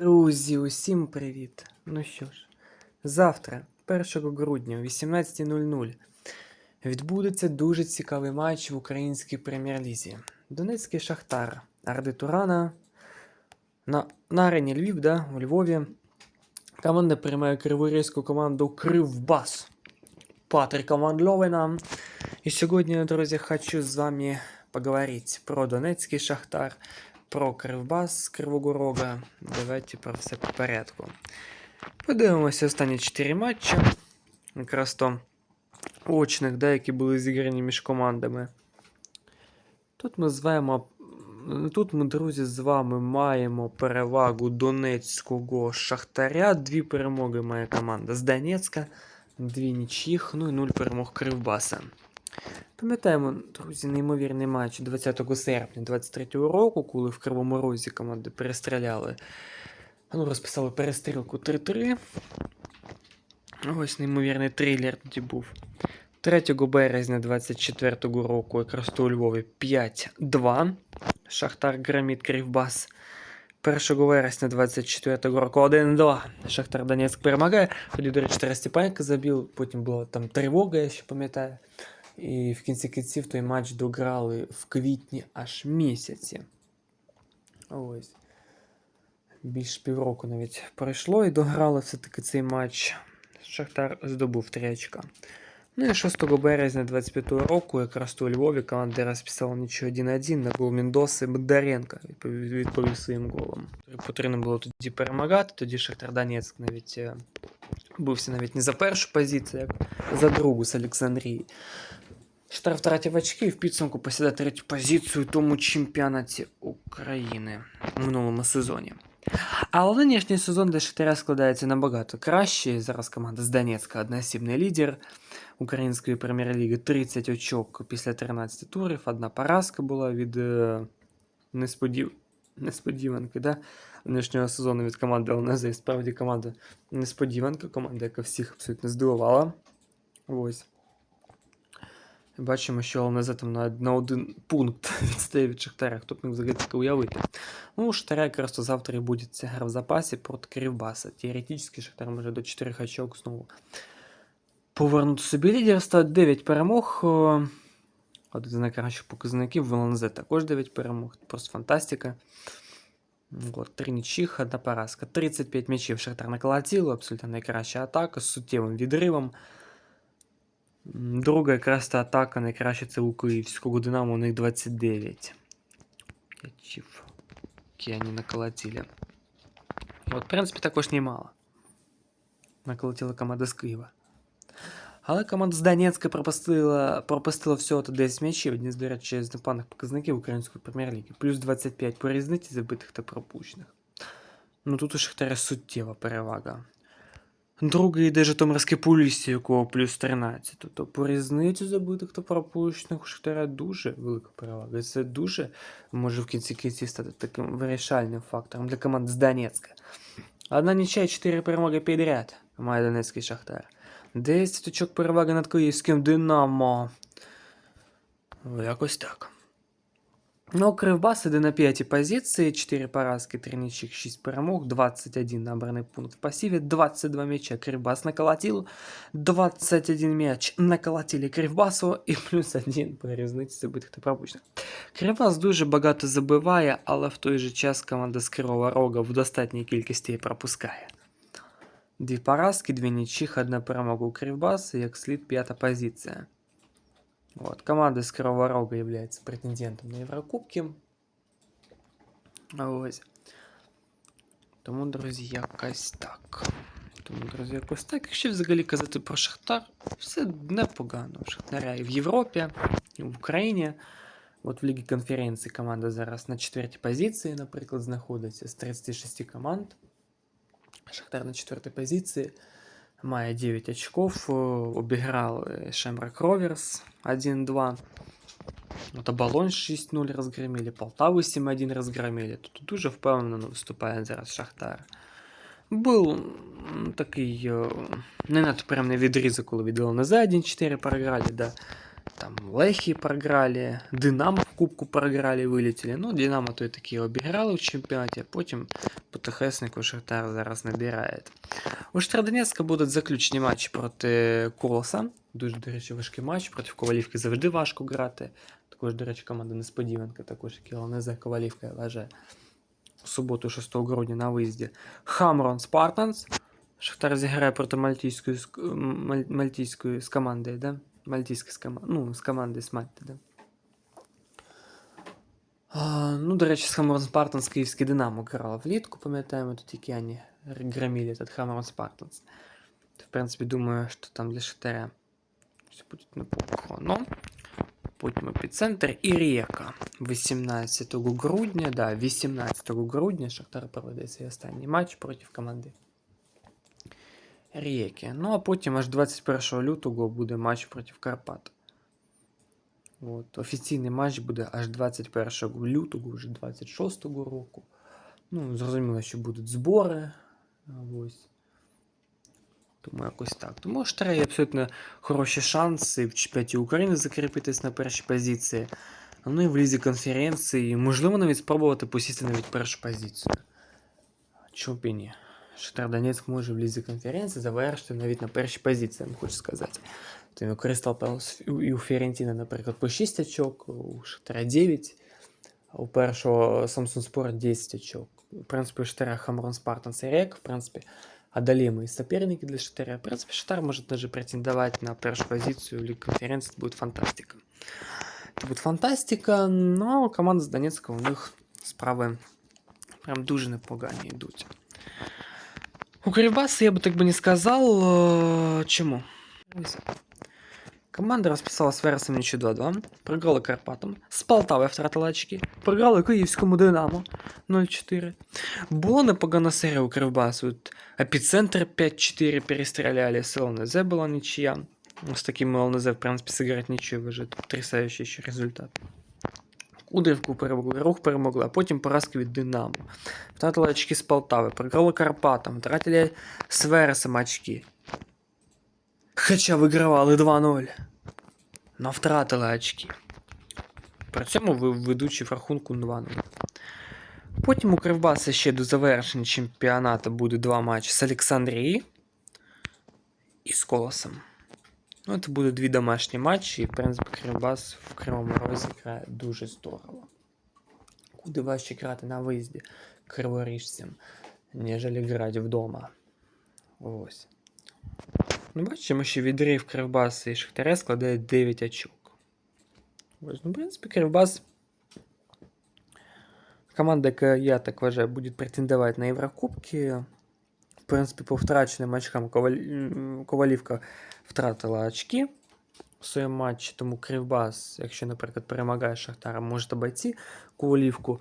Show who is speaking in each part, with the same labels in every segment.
Speaker 1: Друзі, усім привіт! Ну що ж, завтра, 1 грудня о 18.00, відбудеться дуже цікавий матч в українській прем'єр-лізі. Донецький Шахтар, Арди Турана на, на арені Львів, да, у Львові. Команда приймає криворізьку команду Кривбас Патрика Мандловина. І сьогодні, друзі, хочу з вами поговорити про Донецький Шахтар, про Кривбас з Кривого Рога. Давайте про все по порядку. Подивимося останні 4 матчі. Якраз то очних, да, які були зіграні між командами. Тут ми звемо. Тут ми, друзі, з вами маємо перевагу Донецького Шахтаря. Дві перемоги має команда з Донецька, дві нічїх, ну і нуль перемог Кривбаса. Пам'ятаємо, друзі, неймовірний матч 20 серпня 23-го року, коли в Кривому Розі команди перестріляли. Ну, розписали перестрілку 3-3. Ось неймовірний трилер тоді був. 3 березня 24-го року якраз то у Львові 5-2. Шахтар громить Кривбас. 1 вересня 24-го року 1-2. Шахтар Донецьк перемагає. Тоді, до речі, Тарас Степаненко забив, потім була там тривога, я ще пам'ятаю. І в кінці кінців той матч дограли в квітні аж місяці. Ось. Більш півроку навіть пройшло і дограли все-таки цей матч. Шахтар здобув 3 очка. Ну і 6 березня 25 року, якраз у Львові команда розписала нічого 1-1 на гол Міндоси Бондаренка відповів своїм голом. Потрібно було тоді перемагати, тоді Шахтар Донецьк навіть е, бився навіть не за першу позицію, як за другу з Олександрії. Шахтар втратив очки і в підсумку посідає третю позицію у тому чемпіонаті України у минулому сезоні. Але нинішній сезон для Шахтаря складається набагато краще. Зараз команда з Донецька одноосібний лідер української прем'єр-ліги 30 очок після 13 турів. Одна поразка була від е, несподів... несподіванки да? нинішнього сезону від команди ЛНЗ. І справді команда несподіванка, команда, яка всіх абсолютно здивувала. Ось. Бачимо, що ЛНЗ там на, на один пункт відстає від Шахтаря. Хто б міг взагалі таке уявити. Ну, у Шахтаря якраз то завтра і буде ця гра в запасі проти Кривбаса. Теоретично Шахтар може до 4 очок знову повернути собі лідерство. 9 перемог. Один з найкращих показників в ЛНЗ також 9 перемог. Просто фантастика. 3 нічих, одна поразка. 35 м'ячів Шахтар наколотило, абсолютно найкраща атака з суттєвим відривом. М, Друга якраз та атака найкраща це у Київського Динамо, у них 29 м'ячів, які вони наколотили. От, в принципі, також немало. Наколотила команда з Києва. Але команда з Донецька пропустила, пропустила всього то 10 м'ячів, одні з, до речі, з непоганих показників української прем'єр-ліги. Плюс 25 по різниці забитих та пропущених. Ну тут у Шахтаря суттєва перевага. Другий йде Житомирське Полісся, якого плюс 13. Тобто по різниці забитих та пропущених у Шахтаря дуже велика перевага. І це дуже може в кінці кінців стати таким вирішальним фактором для команд з Донецька. Одна нічия, і 4 перемоги підряд має Донецький Шахтар. 10 очок переваги над київським Динамо. Ну, Якось так. Ну, Кривбас іде на п'ятій позиції, 4 поразки, 3 нічих, 6 перемог, 21 набраний пункт в пасиві, 22 м'яча Кривбас наколотил, 21 м'яч наколотили Кривбасу і плюс 1 по різниці забитих та пропущених. Кривбас дуже багато забиває, але в той же час команда з Кривого Рога в достатній кількості і пропускає. Дві поразки, дві нічих, одна перемога у Кривбаса, як слід п'ята позиція. Вот. Команда з Кривого Рога є претендентом на Єврокубки. Ось. Тому, друзі, якось так. Тому, друзі, якось так. Якщо взагалі казати про Шахтар, все непогано. Шахтаря і в Європі, і в Україні. От в Лігі конференції команда зараз на четвертій позиції, наприклад, знаходиться з 36 команд. Шахтар на четвертій позиції. Має 9 очков. э, Обіграли Шемрак Роверс 1-2. Вот Оболонь 6-0 розгромили, Полтаву 7-1 розгромили. Тут дуже впевнено виступає зараз Шахтар. Був м, такий е, не надто прям не відрізок, коли від ЛНЗ 1-4 програли, да. Там Лехи програли, Динамо в Кубку програли, вилетіли. Ну, Динамо то і таки обіграли в чемпіонаті, а потім потихеснику Шахтар зараз набирає. У Штрадонецька будуть заключні матчі проти Колоса. Дуже, до речі, важкий матч. Проти Ковалівки завжди важко грати. Також, до речі, команда несподіванка, також як і ЛНЗ Ковалівка, я вважаю. У суботу, 6 грудня на виїзді. Хамрон Спартанс. Шахтар зіграє проти мальтійської, з- маль- мальтійської з командою, да? Мальтійська з командою. Ну, з командою з Мальти, да? А, ну, до речі, з Хамрон Спартанс київське Динамо грало влітку, пам'ятаємо, тут які вони громили этот Хамрон Спартанс. В принципі, думаю, що там для Шахтаря все буде непогано. Потім епіцентр і Река. 18 грудня, да, 18 грудня Шахтар проведе свій останній матч проти команди Ріки. Ну, а потім аж 21 лютого буде матч проти Карпат. От, офіційний матч буде аж 21 лютого, вже 26-го року. Ну, зрозуміло, що будуть збори. Ось. Тому якось так. Тому Штара є абсолютно хороші шанси в чемпіонаті України закріпитись на першій позиції. Ну і в лізі конференції, можливо, навіть спробувати посісти навіть першу позицію. Чому б і ні? Шахтар Донецьк може в лізі конференції завершити навіть на першій позиції, я вам хочу сказати. Тому у Кристал Пелос і у Фіорентіна, наприклад, по 6 очок, у Шахтара 9, а у першого Samsung Sport 10 очок. В принципі, у Шахтаря Хамрон Спартанс і Рек, в принципі, одолимые соперники для Шахтаря. В принципе, Шахтар может даже претендовать на первую позицию в Лиге конференции. Это будет фантастика. Это будет фантастика, но команда з Донецка у них справи прям дуже непогані йдуть. У Кривбаса я бы так бы не сказал. э, Чему? Ось. Команда розписала з Вересом нічу 2-2, програла Карпатам, з Полтави втратила очки, програла Київському Динамо 0-4. Було непогана серія у Кривбасу. От Епіцентр 5-4 перестреляли, с ЛНЗ была ничья. С таким ЛНЗ, в принципе, сыграть ничего, вже потрясаючий ще результат. Кудрівку перемогли, рух перемогли, а потім поразки від Динамо. Втратили очки з Полтави, програли Карпатам, втратили з Вересом очки. Хоча вигравали 2-0. Но втратили очки. При цьому ви ведучі в рахунку 2-0. Потім у Кривбаса ще до завершення чемпіонату буде два матчі з Олександрії і з Колосом. Ну, це будуть дві домашні матчі, і, в принципі, Кривбас в Кривому Розі грає дуже здорово. Куди важче грати на виїзді криворіжцям, ніж грати вдома. Ось. Ну, бачимо, що відрив Кривбаса і Шахтаря складає 9 очок. Ось, ну, в принципі, Кривбас Команда, яка, я так вважаю, буде претендувати на Єврокубки. Принципі, по втраченим очкам. Ковалівка втратила очки в своєму матчі, тому Кривбас, якщо, наприклад, перемагає Шахтара, може обійти Ковалівку.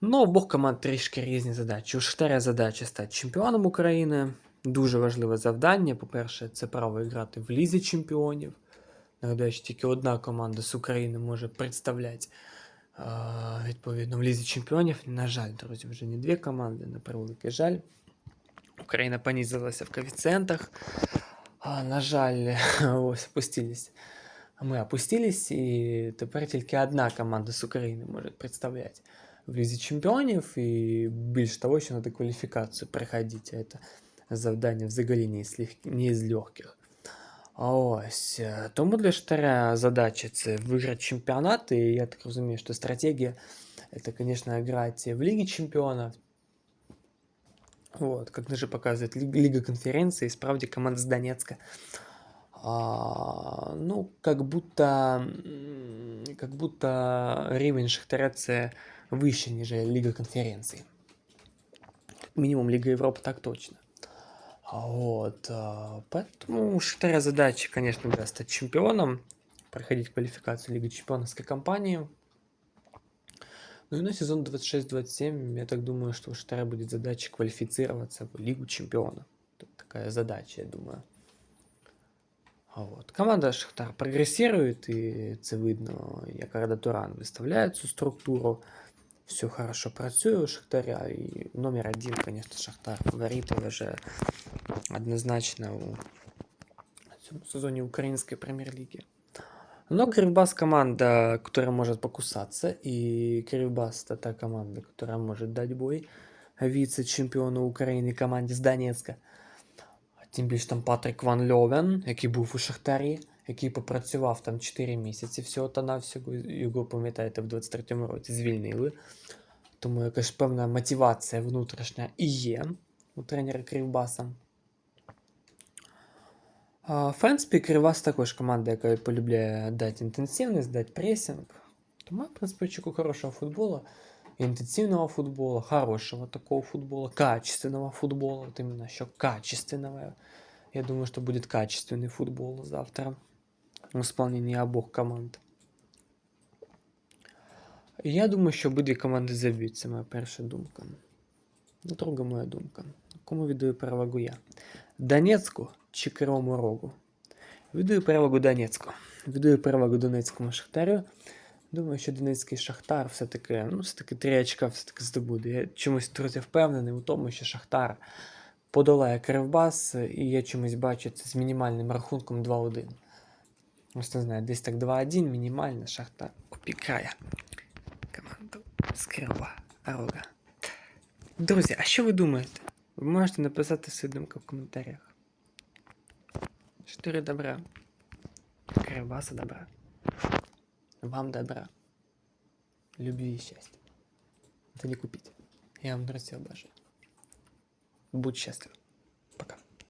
Speaker 1: Ну, обох команд трішки різні задачі. У Шахтаря задача стати чемпіоном України. Дуже важливе завдання. По-перше, це право грати в Лізі чемпіонів. Нагадаю, що тільки одна команда з України може представляти відповідно в Лізі чемпіонів. На жаль, друзі, вже не дві команди, на превеликий жаль. Україна понизилася в коефіцієнтах. А, на жаль, ось опустились. А Ми опустились, і тепер тільки одна команда з України може представляти в Лізі чемпіонів. І більш того, що треба кваліфікацію проходити. А Це завдання взагалі не з, лег... не з легких. А Ось. е, Тому для Штаря задача це виграти чемпіонат. І я так розумію, що стратегія це, звісно, грати в Лігі Чемпіонів. Вот, как даже показывает Ли- Лига конференции, справді команда с Донецка. А, ну, как будто, м, как будто рівень Шахтаря це вище, ніж Ліга конференції. Мінімум Ліга Європи так точно. А Вот, а, поэтому у Шахтаря задача, конечно, да, стать чемпионом, проходить квалификацию Лиги Чемпионовской кампании. Ну и на сезон 26-27, я так думаю, что у Шахтаря будет задача квалифицироваться в Лигу Чемпионов. Тут такая задача, я думаю. А Вот. Команда Шахтар прогрессирует, и це видно, як Рада Туран виставляє цю структуру. Все хорошо працює у Шахтаря. І номер один, конечно, Шахтар фаворит, я вважаю, однозначно у цьому сезоні Української прем'єр-ліги. Но Кривбас команда, которая может покусаться, и Кривбас это та команда, которая может дать бой віце-чемпіону України команді з Донецька. Тим більше там Патрік Ван Льовен, який був у Шахтарі, який попрацював там 4 місяці всього та навсього. Його, пам'ятаєте, в 23-му році звільнили. Тому якась певна мотивація внутрішня і є у тренера Кривбаса. А, В принципі, Кривбас також команда, яка полюбляє дати інтенсивність, дати пресинг. Тому, я, в принципі, очікую хорошого футболу, интенсивного футбола, хорошего такого футбола, качественного футбола, вот именно еще качественного. Я думаю, что будет качественный футбол завтра в исполнении обох команд. І Я думаю, що обидві команди заб'ють, це моя перша думка. Друга моя думка. Кому віддаю перевагу я? Донецьку чи Кривому Рогу? Віддаю перевагу Донецьку. Віддаю перевагу Донецькому Шахтарю. Думаю, що Донецький Шахтар все-таки, ну, все-таки три очка все-таки здобуде. Я чомусь трохи впевнений у тому, що Шахтар подолає Кривбас, і я чомусь бачу це з мінімальним рахунком 2-1. Ось не знаю, десь так 2-1, мінімально Шахтар обіграє команду з Кривого Рога. Друзі, а що ви думаєте? Ви можете написати свою думку в коментарях. Чотири добра. Кривбаса добра. Вам добра. Любви и счастья. Это не купить. Я вам, друзья, обожаю. Будь счастлив.